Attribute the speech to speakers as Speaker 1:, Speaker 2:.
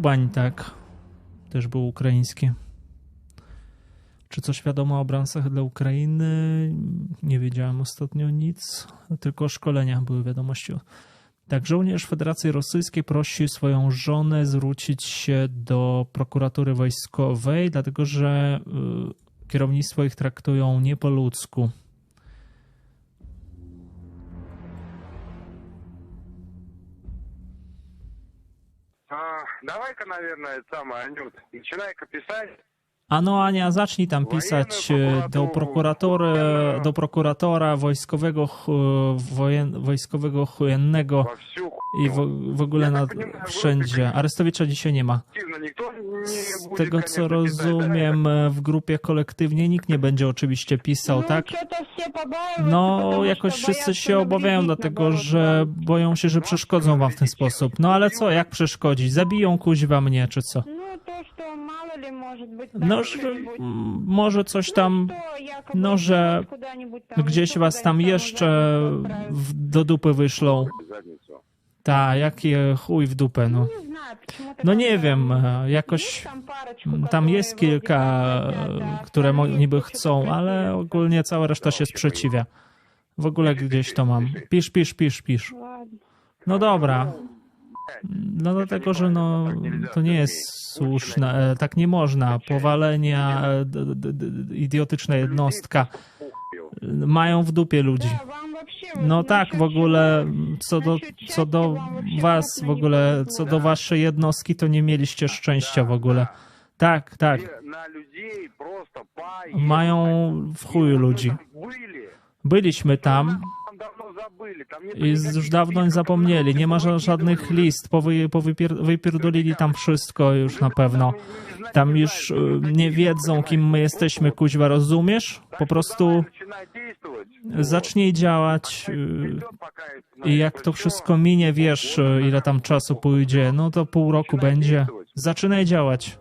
Speaker 1: Kubań, tak. Też był ukraiński. Czy coś wiadomo o obransach dla Ukrainy? Nie wiedziałem ostatnio nic, tylko o szkoleniach były wiadomości. Tak, żołnierz Federacji Rosyjskiej prosi swoją żonę zwrócić się do prokuratury wojskowej, dlatego że y, kierownictwo ich traktują nie po ludzku.
Speaker 2: давай-ка, наверное, это самое, Анют, начинай-ка писать.
Speaker 1: A no Ania, zacznij tam pisać e, do prokuratury, do prokuratora wojskowego, ch- wojen, wojskowego chujennego
Speaker 2: Во всю
Speaker 1: i w, w ogóle na, wszędzie. Arestowicza dzisiaj nie ma. Z tego co rozumiem, w grupie kolektywnie nikt nie będzie oczywiście pisał, tak? No, jakoś wszyscy się obawiają, dlatego że boją się, że przeszkodzą wam w ten sposób. No ale co, jak przeszkodzić? Zabiją kuźwa mnie, czy co? No, że no, może coś tam, no, że gdzieś was tam jeszcze do dupy wyszlą. Ta, jaki chuj w dupę, no. No nie wiem, e, jakoś
Speaker 3: mm,
Speaker 1: tam jest kilka, e, które niby chcą, ale ogólnie cała reszta się sprzeciwia. W ogóle gdzieś to mam. Pisz, pisz, pisz, pisz. No dobra. No dlatego, że no, to nie jest słuszne, e, tak nie można. Powalenia, idiotyczna jednostka mają w dupie ludzi. No tak, w ogóle co do, co do was, w ogóle co do waszej jednostki, to nie mieliście szczęścia w ogóle. Tak, tak. Mają w chuju ludzi. Byliśmy tam i już dawno zapomnieli. Nie ma żadnych list. Powy, powypier, wypierdolili tam wszystko już na pewno. Tam już y, nie wiedzą, kim my jesteśmy, kuźwa, rozumiesz? Po prostu zacznie działać i jak to wszystko minie, wiesz, y, ile tam czasu pójdzie, no to pół roku będzie. Zaczynaj działać.